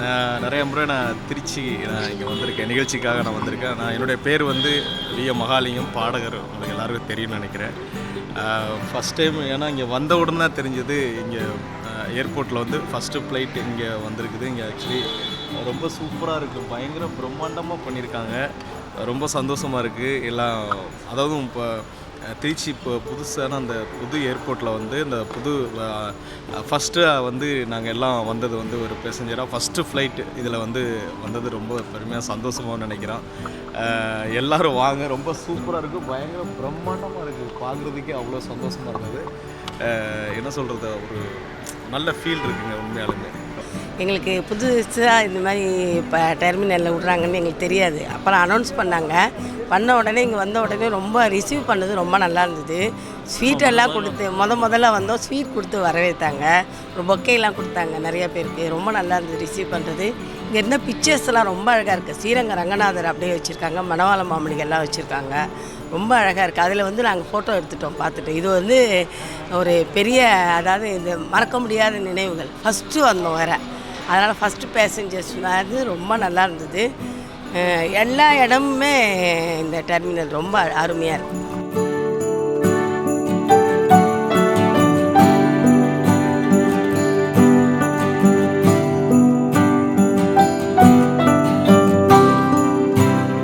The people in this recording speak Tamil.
நான் நிறைய முறை நான் திருச்சி நான் இங்கே வந்திருக்கேன். நிகழ்ச்சிக்காக நான் வந்திருக்கேன். நான் என்னுடைய பேர் வந்து வி. மகாலிங்கம் பாடகர் உங்களுக்கு எல்லாருக்கும் தெரியும்னு நினைக்கிறேன். ஃபஸ்ட் டைம் ஏன்னா இங்கே வந்த உடனே தான் தெரிஞ்சது. இங்கே ஏர்போர்ட்டில் வந்து ஃபஸ்ட்டு ஃப்ளைட் இங்கே வந்திருக்குது. இங்கே ஆக்சுவலி ரொம்ப சூப்பராக இருக்குது பயங்கர பிரம்மாண்டமாக பண்ணியிருக்காங்க ரொம்ப சந்தோஷமாக இருக்குது எல்லாம் அதாவது இப்போ திருச்சி இப்போ புதுசான அந்த புது ஏர்போர்ட்டில் வந்து இந்த புது ஃபஸ்ட்டு வந்து நாங்கள் எல்லாம் வந்தது வந்து ஒரு பேசஞ்சராக ஃபஸ்ட்டு ஃப்ளைட் இதில் வந்து வந்தது ரொம்ப பெருமையாக சந்தோஷமாக நினைக்கிறோம். எல்லோரும் எல்லாரும் வாங்க ரொம்ப சூப்பராக இருக்குது பயங்கர பிரம்மாண்டமாக இருக்குது பார்க்குறதுக்கே அவ்வளோ சந்தோஷமாக இருந்தது. என்ன சொல்கிறது ஒரு நல்ல ஃபீல் இருக்குங்க உண்மையாலுமே. எங்களுக்கு புதுசாக இந்த மாதிரி இப்போ டெர்மினலில் விட்றாங்கன்னு எங்களுக்கு தெரியாது. அப்புறம் அனௌன்ஸ் பண்ணாங்க. பண்ண உடனே இங்கே வந்த உடனே ரொம்ப ரிசீவ் பண்ணது ரொம்ப நல்லா இருந்தது. ஸ்வீட் எல்லாம் கொடுத்து முத முதல்ல வந்தோம் ஸ்வீட் கொடுத்து வரவேற்றாங்க ஒரு பொக்கையெல்லாம் கொடுத்தாங்க நிறைய பேருக்கு. ரொம்ப நல்லா இருந்தது ரிசீவ் பண்ணுறது இங்கே இருந்த பிக்சர்ஸ்லாம் ரொம்ப அழகாக இருக்குது ஸ்ரீரங்க ரங்கநாதர் அப்படியே வச்சுருக்காங்க. மணவாள மாமணிகள்லாம் வச்சுருக்காங்க. ரொம்ப அழகாக இருக்குது அதில் வந்து நாங்கள் ஃபோட்டோ எடுத்துட்டோம் பார்த்துட்டு. இது வந்து ஒரு பெரிய அதாவது இது மறக்க முடியாத நினைவுகள். ஃபஸ்ட்டு வந்தோம் வேற. அதனால் ஃபஸ்ட்டு பேசஞ்சர்ஸ் வந்து ரொம்ப நல்லா இருந்தது. எல்லா இடமுமே இந்த டெர்மினல் ரொம்ப அருமையாக இருக்குது